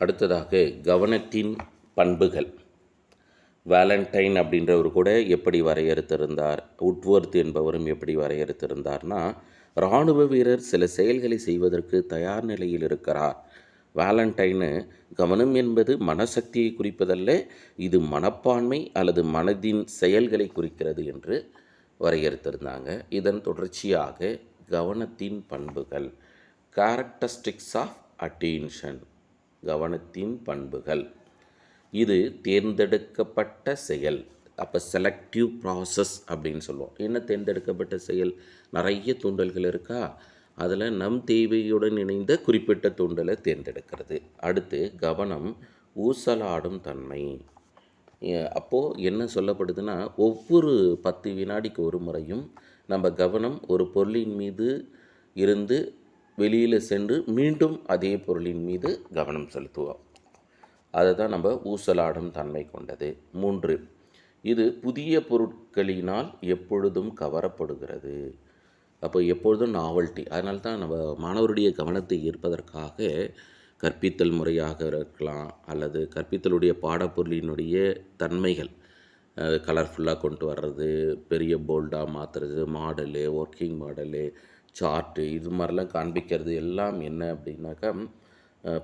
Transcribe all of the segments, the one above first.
அடுத்ததாக கவனத்தின் பண்புகள். வேலண்டைன் அப்படின்றவர் கூட எப்படி வரையறுத்திருந்தார்? உட்வொர்த் என்பவரும் எப்படி வரையறுத்திருந்தார்னா இராணுவ வீரர் சில செயல்களை செய்வதற்கு தயார் நிலையில் இருக்கிறார். வேலண்டைனு கவனம் என்பது மனசக்தியை குறிப்பதல்ல இது மனப்பான்மை அல்லது மனதின் செயல்களை குறிக்கிறது என்று வரையறுத்திருந்தாங்க. இதன் தொடர்ச்சியாக கவனத்தின் பண்புகள் கேரக்டரிஸ்டிக்ஸ் ஆஃப் அட்டென்ஷன் கவனத்தின் பண்புகள். இது தேர்ந்தெடுக்கப்பட்ட செயல். அப்போ செலக்டிவ் ப்ராசஸ் அப்படின்னு சொல்லுவோம். என்ன தேர்ந்தெடுக்கப்பட்ட செயல்? நிறைய தூண்டல்கள் இருக்கா? அதில் நம் தேவையுடன் இணைந்த குறிப்பிட்ட தூண்டலை தேர்ந்தெடுக்கிறது. அடுத்து கவனம் ஊசலாடும் தன்மை. அப்போது என்ன சொல்லப்படுதுன்னா ஒவ்வொரு பத்து வினாடிக்கு ஒரு முறையும் நம்ம கவனம் ஒரு பொருளின் மீது இருந்து வெளியில் சென்று மீண்டும் அதே பொருளின் மீது கவனம் செலுத்துவோம். அதை தான் நம்ம ஊசலாடும் தன்மை கொண்டது. மூன்று இது புதிய பொருட்களினால் எப்பொழுதும் கவரப்படுகிறது. அப்போ எப்பொழுதும் நாவல்ட்டி அதனால தான் நம்ம மாணவருடைய கவனத்தை ஈர்ப்பதற்காக கற்பித்தல் முறையாக இருக்கலாம் அல்லது கற்பித்தலுடைய பாடப்பொருளினுடைய தன்மைகள் கலர்ஃபுல்லாக கொண்டு வர்றது பெரிய போல்டாக மாற்றுறது மாடலு ஒர்க்கிங் மாடலு சார்ட்டு இது மாதிரிலாம் காண்பிக்கிறது எல்லாம் என்ன அப்படின்னாக்கா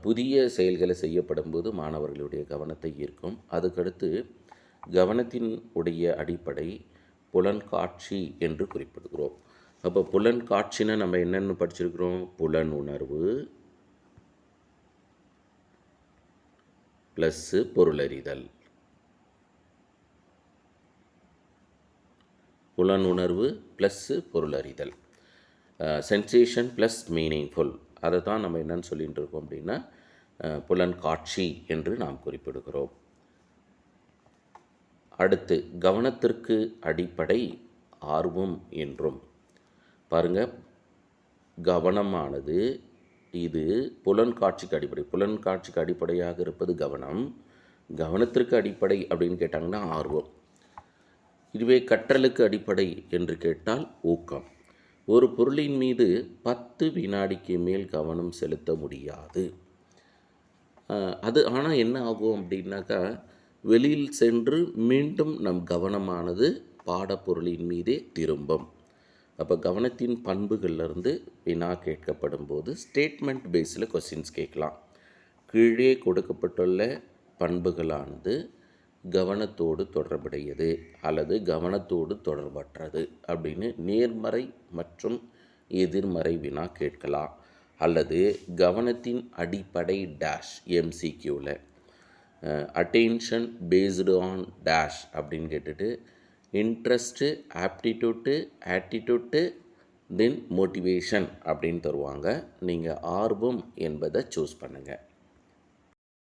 புதிய செயல்களை செய்யப்படும் போது மாணவர்களுடைய கவனத்தை ஈர்க்கும். அதுக்கடுத்து கவனத்தின் உடைய அடிப்படை புலன்காட்சி என்று குறிப்பிடுகிறோம். அப்போ புலன் காட்சினா நம்ம என்னென்னு படிச்சிருக்கிறோம்? புலன் உணர்வு ப்ளஸ்ஸு பொருளறிதல் புலன் உணர்வு ப்ளஸ்ஸு பொருளறிதல் சென்சேஷன் ப்ளஸ் மீனிங்ஃபுல் அதை தான் நம்ம என்னன்னு சொல்லிகிட்டு இருக்கோம் அப்படின்னா புலன் காட்சி என்று நாம் குறிப்பிடுகிறோம். அடுத்து கவனத்திற்கு அடிப்படை ஆர்வம் என்றும். பாருங்க கவனமானது இது புலன் காட்சிக்கு அடிப்படை. புலன் காட்சிக்கு அடிப்படையாக இருப்பது கவனம். கவனத்திற்கு அடிப்படை அப்படின்னு கேட்டாங்கன்னா ஆர்வம். இதுவே கற்றலுக்கு அடிப்படை என்று கேட்டால் ஊக்கம். ஒரு பொருளின் மீது பத்து வினாடிக்கு மேல் கவனம் செலுத்த முடியாது. அது ஆனால் என்ன ஆகும் அப்படின்னாக்கா வெளியில் சென்று மீண்டும் நம் கவனமானது பாடப்பொருளின் மீதே திரும்பும். அப்போ கவனத்தின் பண்புகள்லேருந்து வினா கேட்கப்படும் போது ஸ்டேட்மெண்ட் பேஸில் கொஸ்டின்ஸ் கேட்கலாம். கீழே கொடுக்கப்பட்டுள்ள பண்புகளானது கவனத்தோடு தொடர்புடையது அல்லது கவனத்தோடு தொடர்பற்றது அப்படின்னு நேர்மறை மற்றும் எதிர்மறை வினா கேட்கலாம். அல்லது கவனத்தின் அடிப்படை டேஷ் எம்சிக்யூவில் அட்டென்ஷன் பேஸ்டு ஆன் டேஷ் அப்படின்னு கேட்டுட்டு இன்ட்ரெஸ்ட்டு ஆப்டிடியூட்டு ஆட்டிடியூட்டு தென் மோட்டிவேஷன் அப்படின்னு தருவாங்க. நீங்கள் ஆர்வம் என்பதை சூஸ் பண்ணுங்கள்